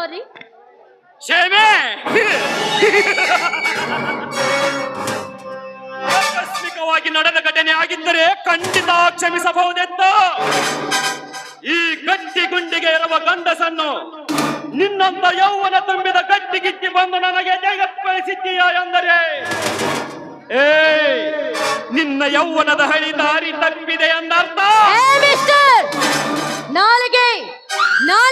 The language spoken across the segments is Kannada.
ಸಾರಿ ಆಕಸ್ಮಿಕವಾಗಿ ನಡೆದ ಘಟನೆ ಆಗಿದ್ದರೆ ಖಂಡಿತ ಕ್ಷಮಿಸಬಹುದೆತ್ತ ಈ ಗಟ್ಟಿ ಗುಂಡಿಗೆ ಇರುವ ಗಂಡಸನ್ನು ನಿನ್ನಂತ ಯೌವನ ತುಂಬಿದ ಗಟ್ಟಿ ಗಿಟ್ಟಿ ಬಂದು ನನಗೆ ಜಗತ್ಪಡಿಸಿದ್ದೀಯಾ ಎಂದರೆ ಏ ನಿನ್ನ ಯೌವನದ ಹಳಿ ದಾರಿ ತಪ್ಪಿದೆ ಎಂದರ್ಥ. ಏ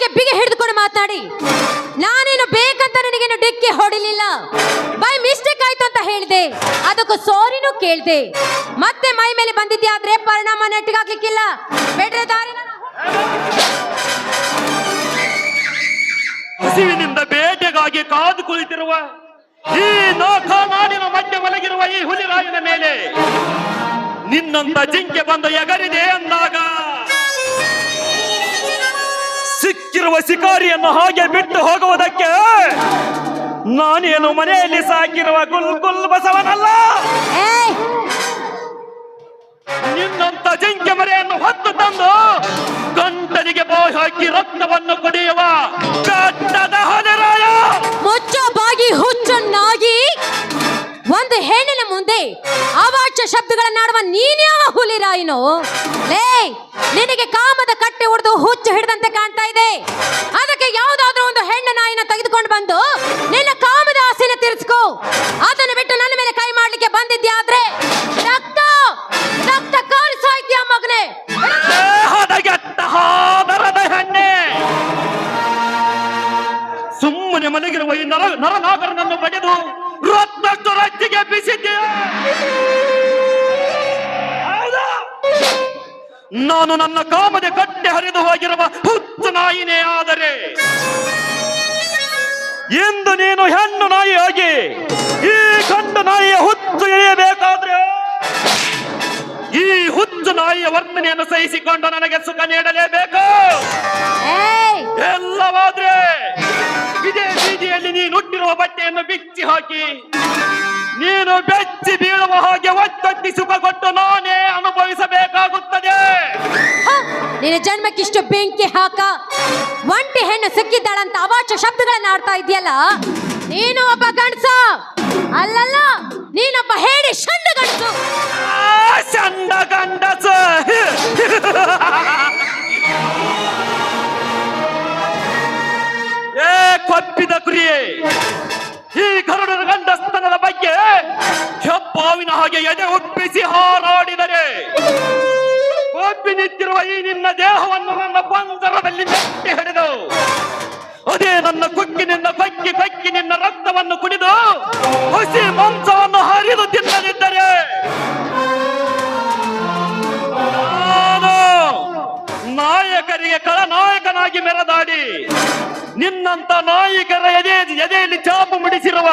ನಾಲಿಗೆ ಬಿಗಿ ಹಿಡಿದುಕೊಂಡು ಮಾತಾಡಿ ನಾನೇನು ಬೇಕಂತ ನಿನಗೆ ಡಿಕ್ಕಿ ಹೊಡಿಲಿಲ್ಲ. ಬೈ ಮಿಸ್ಟೇಕ್ ಆಯ್ತು ಅಂತ ಹೇಳಿದೆ. ಅದಕ್ಕೂ ಸಾರಿನೂ ಕೇಳಿದೆ. ಮತ್ತೆ ಮೈ ಮೇಲೆ ಬಂದಿದ್ಯಾದ್ರೆ ಪರಿಣಾಮ ನೆಟ್ಟಿಗಾಗ್ಲಿಕ್ಕಿಲ್ಲ ಬಿಡ್ರೆ ದಾರಿ ಹಸಿವಿನಿಂದ ಬೇಟೆಗಾಗಿ ಕಾದು ಕುಳಿತಿರುವ ಈ ನಾಡಿನ ಮಧ್ಯೆ ಮಲಗಿರುವ ಈ ಹುಲಿರಾಯನ ಮೇಲೆ ನಿನ್ನಂತ ಜಿಂಕೆ ಬಂದು ಎಗರಿದೆ ಅಂದಾಗ ಸಿಕ್ಕಿರುವ ಶಿಕಾರಿಯನ್ನು ಹಾಗೆ ಬಿಟ್ಟು ಹೋಗುವುದಕ್ಕೆ ನಾನೇನು ಮನೆಯಲ್ಲಿ ಸಾಕಿರುವ ಗುಲ್ ಗುಲ್ ಬಸವನಲ್ಲ? ನಿನ್ನಂತ ಜಿಂಕೆ ಮರೆಯನ್ನು ಹೊತ್ತು ತಂದು ಗಂಟನಿಗೆ ಬಾಯಿ ಹಾಕಿ ರಕ್ತವನ್ನು ಕುಡಿಯುವ ಮುಚ್ಚೋ ಬಾಗಿ ಹುಚ್ಚನ್ನಾಗಿ ಒಂದು ಹೆಣ್ಣಿನ ಮುಂದೆ ಅವಾಚ್ಯ ಶಬ್ದಗಳನ್ನಾಡುವ ನೀನ್ಯಾವ ಹುಲಿರಾಯಿನೋ ಲೇ ನಿನಗೆ ಕಾಮದ ಮಲಗಿರುವ ಈ ನರ ನರನಾಗರನನ್ನು ಬಡಿದು ರತ್ನಷ್ಟು ರತ್ತಿಗೆ ಬಿಸಿದ್ದೀಯ. ನಾನು ನನ್ನ ಕಾಮದ ಕಟ್ಟೆ ಹರಿದು ಹೋಗಿರುವ ಹುಚ್ಚು ನಾಯಿನೇ ಆದರೆ ಎಂದು ನೀನು ಹೆಣ್ಣು ನಾಯಿಯಾಗಿ ಈ ಗಂಡು ನಾಯಿಯ ಹುಚ್ಚು ಇಳಿಯಬೇಕಾದ್ರೆ ಈ ಹುಚ್ಚು ನಾಯಿಯ ವರ್ತನೆಯನ್ನು ಸಹಿಸಿಕೊಂಡು ನನಗೆ ಸುಖ ನೀಡಲೇಬೇಕು. ಎಲ್ಲವಾದ್ರೆ ಇದೇ ಬೀದಿಯಲ್ಲಿ ನೀನು ಹುಟ್ಟಿರುವ ಬಟ್ಟೆಯನ್ನು ಬಿಚ್ಚಿ ಹಾಕಿ. ನೀನು ಬೆಚ್ಚಿ ಬೀಳುವ ಹಾಗೆ ಒತ್ತೊತ್ತಿ ಸುಖ ಕೊಟ್ಟು ನಾನೇ ಅನುಭವಿಸಬೇಕಾಗುತ್ತದೆ. ನಿನ್ನ ಜನ್ಮಕ್ಕಿಷ್ಟು ಬೆಂಕಿ ಹಾಕ. ಒಂಟಿ ಹೆಣ್ಣು ಸಿಕ್ಕಿದ್ದಾಳಂತ ಅವಾಚ್ಯ ಶಬ್ದಗಳನ್ನ ಆಡ್ತಾ ಇದೆಯಲ್ಲ ನೀನು ಒಬ್ಬ ಗಂಡಸ. ಅಲ್ಲಲ್ಲ ನೀನೊಬ್ಬ ಹೇಳಿ ಶಂಡ ಗಂಡಸು. ಆ, ಗಂಡಸು ಗಂಡಸ. ಕೊಪ್ಪಿದ ಗುರಿಯೆ ಈ ಗರುಡನ ಗಂಡಸ್ತನದ ಬಗ್ಗೆ ಹೆಪ್ಪಾವಿನ ಹಾಗೆ ಎದೆ ಒಪ್ಪಿಸಿ ಹಾರಾಡಿದರೆ ಕೊಪ್ಪಿ ನಿಂತಿರುವ ಈ ನಿನ್ನ ದೇಹವನ್ನು ನನ್ನ ಪಂಜರದಲ್ಲಿ ಮೆಟ್ಟಿ ಹಿಡಿದು, ಅದೇ ನನ್ನ ಕುಕ್ಕಿನಿಂದ ಬಕ್ಕಿ ಬಕ್ಕಿ ನಿನ್ನ ರಕ್ತವನ್ನು ಕುಡಿದು, ಹಸಿ ಮಾಂಸವನ್ನು ಹರಿದು ತಿನ್ನದಿದ್ದರೆ ನಾಯಕರಿಗೆ ಕಳನಾಯಕನಾಗಿ ಮೆರೆದಾಡಿ. ನಿನ್ನಂತ ನಾಯಕರ ಎದೆ ಎದೆಯಲ್ಲಿ ಚಾಪು ಮುಡಿಸಿರುವ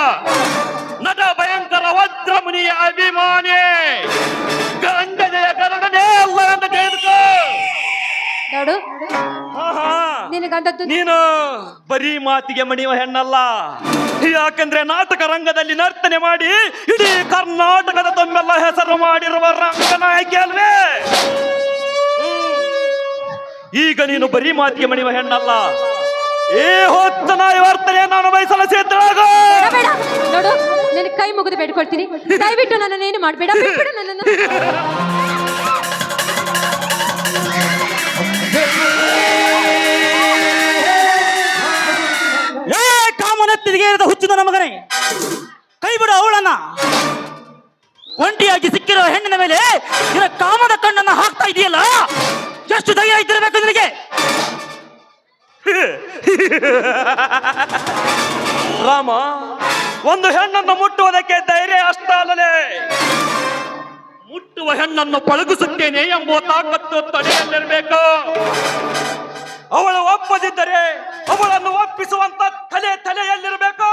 ನಟ ಭಯಂಕರ ವಜ್ರಮುನಿಯ ಅಭಿಮಾನಿ. ಗಂಡನೆಯ ಕರಡನೇ ಅಲ್ಲ ಅಂತ ತಿಳಿದುಕೋ ನೋಡು. ಆಹಾ. ನಿನಗಂತದ್ದು ನೀನು ಬರೀ ಮಾತಿಗೆ ಮಣಿಯುವ ಹೆಣ್ಣಲ್ಲ. ಯಾಕಂದ್ರೆ ನಾಟಕ ರಂಗದಲ್ಲಿ ನರ್ತನೆ ಮಾಡಿ ಇಡೀ ಕರ್ನಾಟಕದ ತಮ್ಮೆಲ್ಲ ಹೆಸರು ಮಾಡಿರುವ ರಂಗನಾಯಕಿ ಅಲ್ವೇ. ಈಗ ನೀನು ಬರೀ ಮಾತಿಗೆ ಮಣಿವ ಹೆಣ್ಣಲ್ಲ. ಏ ಹೊತ್ತ ನಾಯಿ ವರ್ತನೆ ನಾನು ಬಯಸಲ ಸೇತಳಾಗ ನೋಡು, ನಿನ್ನ ಕೈ ಮುಗಿದು ಬೇಡ್ಕೊಳ್ತೀನಿ. ದಯವಿಟ್ಟು ನನ್ನನ್ನು ಏನು ಮಾಡಬೇಡ, ಬಿಟ್ಬಿಡು ನನ್ನನ್ನು. ರಾಮ, ಒಂದು ಹೆಣ್ಣನ್ನು ಮುಟ್ಟುವುದಕ್ಕೆ ಧೈರ್ಯ ಅಷ್ಟ ಅಲ್ಲದೆ ಮುಟ್ಟುವ ಹೆಣ್ಣನ್ನು ಪಳಗಿಸುತ್ತೇನೆ ಎಂಬ ತಾಕತ್ತು ತಡೆಯಲ್ಲಿರಬೇಕು. ಅವಳು ಒಪ್ಪದಿದ್ದರೆ ಅವಳನ್ನು ಒಪ್ಪಿಸುವಂತ ತಲೆ ತಲೆಯಲ್ಲಿರಬೇಕು.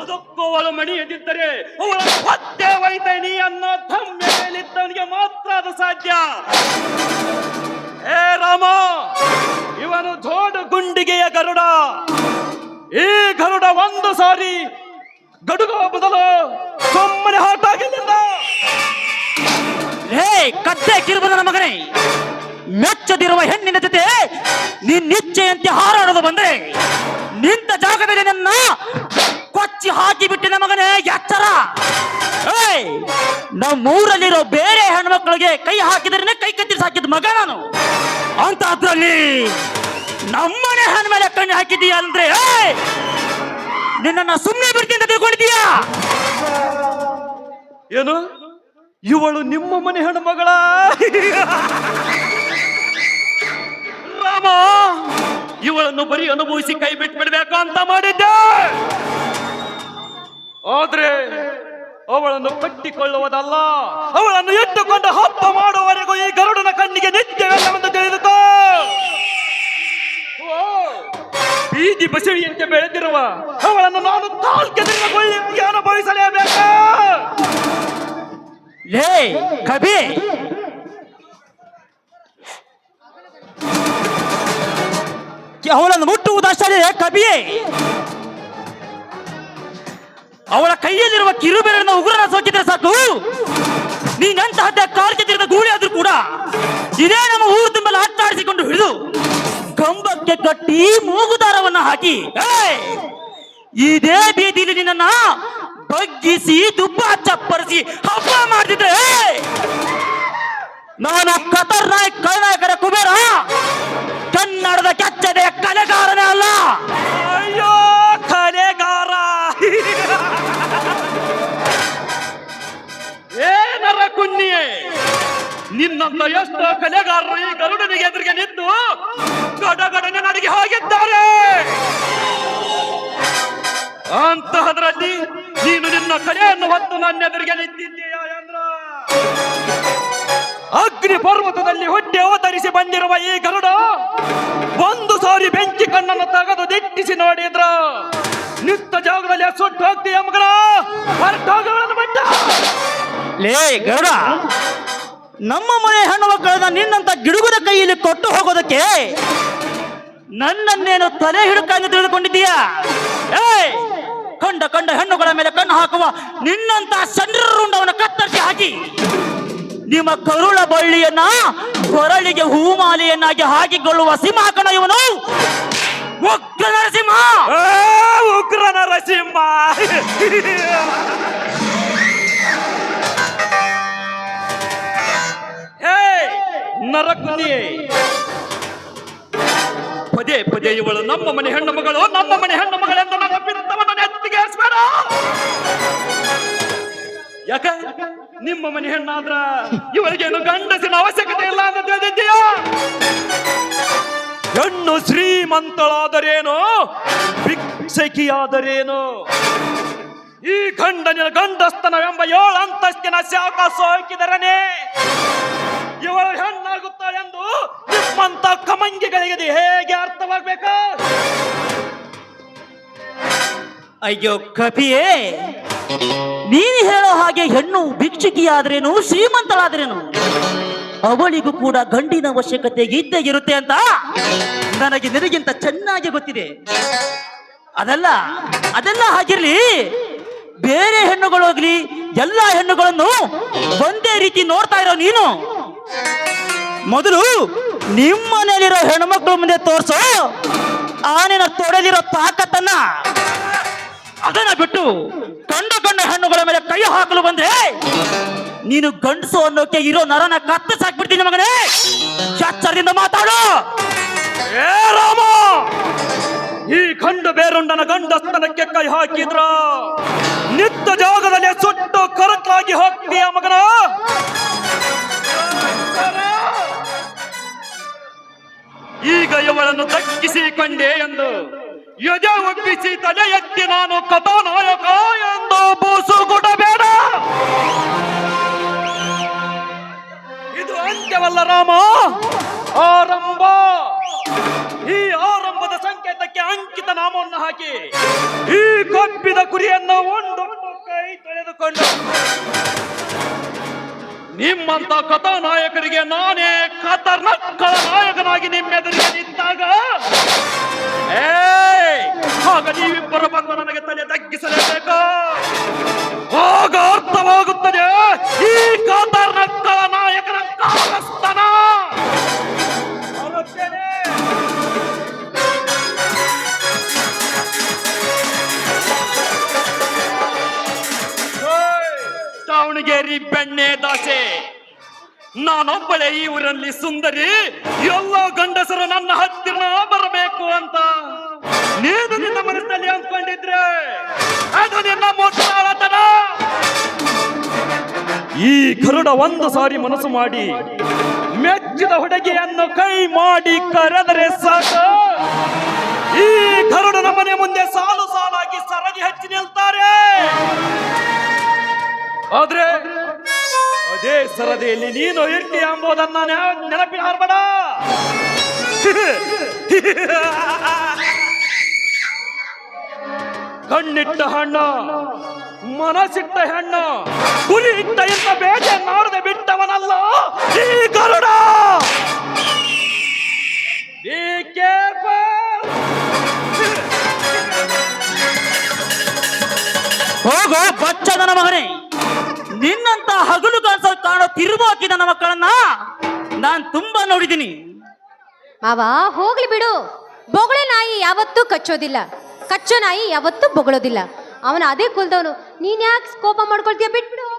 ಅದಕ್ಕೂ ಅವಳು ಮಣಿಯದಿದ್ದರೆ ಅವಳನ್ನು ಹೊತ್ತೆ ಒಯ್ತೇನೆ ಅನ್ನೋ ಧಮ್ಯ ಮೇಲಿದ್ದವನಿಗೆ ಮಾತ್ರ ಅದು ಸಾಧ್ಯ. ಏ ರಾಮ, ಇವನು ದೊಡ್ಡ ಗುಂಡಿಗೆಯ ಗರುಡ. ಈ ಗರುಡ, ಒಂದು ಸಾರಿ ಗಡುಗ ಬದಲು ಸುಮ್ಮನೆ ಹೊರಟಾಗಿಲ್ಲ ಏ ಕತ್ತೆ ಕಿರುಬದ ಮಗನೇ, ಮೆಚ್ಚದಿರುವ ಹೆಣ್ಣಿನ ಜೊತೆ ನಿನ್ನಿಚ್ಛೆಯಂತೆ ಹಾರಾಡಲು ಬಂದ್ರೆ ನಿಂತ ಜಾಗದಲ್ಲಿ ನನ್ನ ಕೊಚ್ಚಿ ಹಾಕಿ ಬಿಟ್ಟಿನ ಮಗನೇ, ಎಚ್ಚರ. ಏಯ್ ನಮ್ಮೂರಲ್ಲಿರೋ ಬೇರೆ ಹೆಣ್ಮಕ್ಳಿಗೆ ಕೈ ಹಾಕಿದ್ರೆ ಕೈ ಕತ್ತಿರಿಸಿ ಹಾಕಿದ ಮಗ ನಾನು. ಅಂತ ಅದ್ರಲ್ಲಿ ನಮ್ಮನೆ ಹೆಣ್ಮೇಲೆ ಕಣ್ಣು ಹಾಕಿದೀಯ ಅಂದ್ರೆ, ಏಯ್! ನಿನ್ನನ್ನ ಸುಮ್ಮನೆ ಬಿಡ್ತೀನಿ ತಿಳ್ಕೊಂಡಿದೀಯಾ ಏನು? ಇವಳು ನಿಮ್ಮ ಮನೆ ಹೆಣ್ಣು ಮಗಳ? ರಾಮ! ಇವಳನ್ನು ಬರೀ ಅನುಭವಿಸಿ ಕೈ ಬಿಟ್ಬಿಡ್ಬೇಕು ಅಂತ ಮಾಡಿದ್ದೆ. ಆದ್ರೆ ಅವಳನ್ನು ಕಟ್ಟಿಕೊಳ್ಳುವುದಲ್ಲ. ಅವಳನ್ನು ಇಟ್ಟುಕೊಂಡು ಹಬ್ಬ ಮಾಡುವವರೆಗೂ ಈ ಗರುಡನ ಕಣ್ಣಿಗೆ ನಿತ್ಯವೆಲ್ಲವೆಂದು ತಿಳಿದುಕೋ. ಬೀದಿ ಬಸವಿಯಂತೆ ಬೆಳೆದಿರುವ ಅವಳನ್ನು ನಾನು ಅನುಭವಿಸಲೇಬೇಕು. ಲೇ ಕಬಿ ಅವಳನ್ನು ಮುಟ್ಟುವುದಷ್ಟೇ ಕಬಿಯೇ ಅವಳ ಕೈಯಲ್ಲಿರುವ ಕಿರುಬೆರಳನ್ನು ಉಗುರನ ಸೋಕಿದ್ರೆ ಸಾಕು. ನೀನಂತಹದ್ದ ಕಾಲ್ಗೆ ತಿರುದ ಗೂಳಿ ಆದ್ರೂ ಕೂಡ ಇದೇ ನಮ್ಮ ಊರು ತುಂಬಲು ಹತ್ತಾಡಿಸಿಕೊಂಡು ಹಿಡಿದು ಕಂಬಕ್ಕೆ ಕಟ್ಟಿ ಮೂಗುದಾರವನ್ನ ಹಾಕಿ! ಇದೇ ಬೀದಿಲಿ ನಿನ್ನ ಬಗ್ಗಿಸಿ, ತುಪ್ಪ ಚಪ್ಪರಿಸಿ ಹಬ್ಬ ಮಾಡ್ತಿದ್ರೆ ನಾನು ಖತರ್ನಾಯಕ್ ಕರ್ನಾಯಕರ ಕುಬೇರ, ಕನ್ನಡದ ಕೆಚ್ಚದೆ ಅಯ್ಯೋ ಕಲೆಗಾರ ಏನರ ಕುನ್ನಿಯೇ, ನಿನ್ನಂತ ಎಷ್ಟೋ ಕಲೆಗಾರರು ಈ ಗರುಡನಿಗೆ ಎದುರಿಗೆ ನಿಂತು ಗಡಗಡನೆ ನಡಿಗೆ ಹೋಗಿದ್ದಾರೆ. ಅಂತಹದ್ರಲ್ಲಿ ನೀನು ನಿನ್ನ ಕಲೆಯನ್ನು ಹೊತ್ತು ನನ್ನ ಎದುರಿಗೆ ನಿಂತಿದ್ದೀಯ ಎಂದ್ರ ಅಗ್ನಿ ಪರ್ವತದಲ್ಲಿ ಅವತರಿಸಿ ಬಂದಿರುವ ಈ ಗರುಡ ಒಂದು ಸಾರಿ ಬೆಂಕಿ ಕಣ್ಣನ್ನು ತೆಗೆದು ದಿಟ್ಟಿಸಿ ನೋಡಿದ್ರ. ನಿತ್ತ ಜಾಗದಲ್ಲಿ ಸುಟ್ಟು ಹೋಗ್ತೀಯ ಮಗಳ? ಹೊರಟೋಗಗಳನ್ನು ಬಿಟ್ಟ. ಲೇ ಗರುಡ, ನಮ್ಮ ಮನೆ ಹೆಣ್ಣು ಮಕ್ಕಳನ್ನ ನಿನ್ನಂತ ಗಿಡುಗದ ಕೈಯಲ್ಲಿ ಕೊಟ್ಟು ಹೋಗೋದಕ್ಕೆ ನನ್ನನ್ನೇನು ತಲೆ ಹಿಡುಕ ಎಂದು ತಿಳಿದುಕೊಂಡಿದ್ದೀಯಾ? ಏಯ್, ಕಂಡ ಕಂಡ ಹೆಣ್ಣುಗಳ ಮೇಲೆ ಕಣ್ಣು ಹಾಕುವ ನಿನ್ನಂತ ಚಂದ್ರರುಂಡವನ್ನ ಕತ್ತರಿಸಿ ಹಾಕಿ. ನಿಮ್ಮ ಕರುಳ ಬಳ್ಳಿಯನ್ನ ಕೊರಳಿಗೆ ಹೂಮಾಲೆಯನ್ನಾಗಿ ಹಾಕಿಕೊಳ್ಳುವ ಸಿಂಹಾಕಣ ಇವನು. ಉಗ್ರ ನರಸಿಂಹ ಉಗ್ರ ನರಸಿಂಹ ಹೇ ನರಕುನಿ ಪದೇ ಪದೇ ಇವಳು ನಮ್ಮ ಮನೆ ಹೆಣ್ಣು ಮಗಳು, ನಮ್ಮ ಮನೆ ಹೆಣ್ಣು ಮಗಳೆಂದು ನನ್ನ ಪಿತ್ತವನ್ನು ನೆತ್ತಿಗೆ ಯಾಕ? ನಿಮ್ಮ ಮನೆ ಹೆಣ್ಣಾದ್ರ ಇವರಿಗೇನು ಗಂಡಸಿನ ಅವಶ್ಯಕತೆ ಇಲ್ಲ ಅಂತ ತಿಳಿದಿದ್ದೀಯ? ಹೆಣ್ಣು ಶ್ರೀಮಂತಳಾದರೇನು? ಭಿಕ್ಷಕಿಯಾದರೇನು? ಈ ಗಂಡನಿನ ಗಂಡಸ್ತನವೆಂಬ ಏಳು ಅಂತಸ್ತಿನ ಶಾಖ ಸೋಕಿದರನೇ ಇವಳು ಹೆಣ್ಣಾಗುತ್ತಾಳೆಂದು ನಿಮ್ಮಂತ ಕಮಂಗಿಗಳಿಗೆ ಹೇಗೆ ಅರ್ಥವಾಗ್ಬೇಕು? ಅಯ್ಯೋ ಕಪಿಯೇ ನೀನು ಹೇಳೋ ಹಾಗೆ ಹೆಣ್ಣು ಭಿಕ್ಷುಕಿಯಾದ್ರೇನು, ಶ್ರೀಮಂತಳಾದ್ರೇನು? ಅವಳಿಗೂ ಕೂಡ ಗಂಡಿನ ಅವಶ್ಯಕತೆ ಇದ್ದೇ ಇರುತ್ತೆ ಅಂತ ನನಗೆ ನಿನಗಿಂತ ಚೆನ್ನಾಗಿ ಗೊತ್ತಿದೆ. ಅದೆಲ್ಲ ಅದೆಲ್ಲ ಹಾಗಿರ್ಲಿ. ಬೇರೆ ಹೆಣ್ಣುಗಳೋಗ್ಲಿ ಎಲ್ಲ ಹೆಣ್ಣುಗಳನ್ನು ಒಂದೇ ರೀತಿ ನೋಡ್ತಾ ಇರೋ ನೀನು. ಮೊದಲು ನಿಮ್ಮನೇಲಿರೋ ಹೆಣ್ಮಕ್ಳು ಮುಂದೆ ತೋರಿಸೋ. ಆನೆನ ತೊಡೆದಿರೋ ತಾಕತ್ತನ್ನ. ಅದನ್ನ ಬಿಟ್ಟು ಕಂಡ ಕಂಡ ಹಣ್ಣುಗಳ ಮೇಲೆ ಕೈ ಹಾಕಲು ಬಂದ್ರೆ ನೀನು ಗಂಡಸು ಅನ್ನೋಕೆ ಇರೋ ನರನ ಕತ್ತ ಸಾಕ್ಬಿಡ್ತೀನಿ ಮಗನೇ. ಚಾಚರದಿಂದ ಮಾತಾಡು. ಏ ರಾಮ! ಈ ಕಂಡು ಬೇರುಂಡನ ಗಂಡಸ್ತನಕ್ಕೆ ಕೈ ಹಾಕಿದ್ರ ನಿತ್ತ ಜಾಗದಲ್ಲಿ ಸುಟ್ಟು ಕರಕಾಗಿ ಹಾಕ್ತೀಯ ಮಗನ? ಈಗ ಇವಳನ್ನು ದಕ್ಕಿಸಿಕೊಂಡೆ ಎಂದು ಎದೆ ಒಪ್ಪಿಸಿ ತಲೆ ಎತ್ತಿ ನಾನು ಕಥಾನಾಯಕ ಎಂದು ಬೂಸು ಕೊಡಬೇಡ ಇದು ಅಂತ್ಯವಲ್ಲ ರಾಮ. ಆರಂಭ. ಈ ಆರಂಭದ ಸಂಕೇತಕ್ಕೆ ಅಂಕಿತ ನಾಮವನ್ನು ಹಾಕಿ ಈ ಕಪ್ಪಿದ ಕುರಿಯನ್ನು ಒಂದು ಕೈ ತೊಳೆದುಕೊಂಡು ನಿಮ್ಮಂತ ಕಥಾನಾಯಕರಿಗೆ ನಾನೇ ಖತರ್ನಕ್ಕಳ ನಾಯಕನಾಗಿ ನಿಮ್ಮೆದುರಿಗೆ ನಿಂತಾಗ! ಆಗ ನೀವಿಬ್ಬರು ಬಂದು ನನಗೆ ತಲೆ ತಗ್ಗಿಸಲೇಬೇಕು ಆಗ ಅರ್ಥವಾಗುತ್ತದೆ ಈ ಖತರ್ನಕ್ಕಳ ನಾಯಕನ ಕಾಲಸ್ಥಾನ ದಾವಣಗೆರೆ ಬೆಣ್ಣೆ ದಾಸೆ. ನಾನೊಬ್ಬಳೆ ಈ ಊರಲ್ಲಿ ಸುಂದರಿ. ಎಲ್ಲ ಗಂಡಸರು ನನ್ನ ಹತ್ತಿರ ಬರಬೇಕು ಅಂತ. ನೀನು ನಿನ್ನ ಮನಸ್ಸಿನಲ್ಲಿ ಅಂದ್ಕೊಂಡಿದ್ರೆ ಅದು ನಿನ್ನ ಮುಟ್ಟಾಳತನ ಈ ಗರುಡ ಒಂದು ಸಾರಿ ಮನಸ್ಸು ಮಾಡಿ ಮೆಚ್ಚಿದ ಹುಡುಗಿಯನ್ನು ಕೈ ಮಾಡಿ ಕರೆದರೆ ಸಾಕು. ಈ ಗರುಡನ ಮನೆ ಮುಂದೆ ಸಾಲು ಸಾಲಾಗಿ ಸರದಿ ಹಚ್ಚಿ ನಿಲ್ತಾರೆ. ಆದ್ರೆ ಅದೇ ಸರದಿಯಲ್ಲಿ ನೀನು ಇರ್ತೀಯ ಎಂಬುದನ್ನ ನೆನಪಿನ ಹಾರ್ಬೇಡ ಕಣ್ಣಿಟ್ಟ ಹಣ್ಣ, ಮನಸ್ಸಿಟ್ಟ ಹೆಣ್ಣ ಹುಲಿ ಇಟ್ಟ ಇಂತ ಬೇಟೆ ಮಾಡದೆ ಬಿಟ್ಟವನಲ್ಲ ಈ ಗರುಡ! ಹೋಗೋ ಬಚ್ಚದನ ಮಗನೇ. ನಿನ್ನಂತ ಹಗಲು ಕಾಸ ಕಾಣೋ ತಿರುವು ಹಾಕಿದ ಮಕ್ಕಳನ್ನ ನಾನ್ ತುಂಬಾ ನೋಡಿದೀನಿ ಮಾವ, ಹೋಗ್ಲಿ ಬಿಡು. ಬೊಗಳೆ ನಾಯಿ ಯಾವತ್ತೂ ಕಚ್ಚೋದಿಲ್ಲ. ಕಚ್ಚೋ ನಾಯಿ ಯಾವತ್ತೂ ಬೊಗಳೋದಿಲ್ಲ. ಅವನ ಅದೇ ಕುಲ್ದವನು. ನೀನ್ ಯಾಕೆ ಕೋಪ ಮಾಡ್ಕೊಳ್ತೀಯ? ಬಿಟ್ಬಿಡು.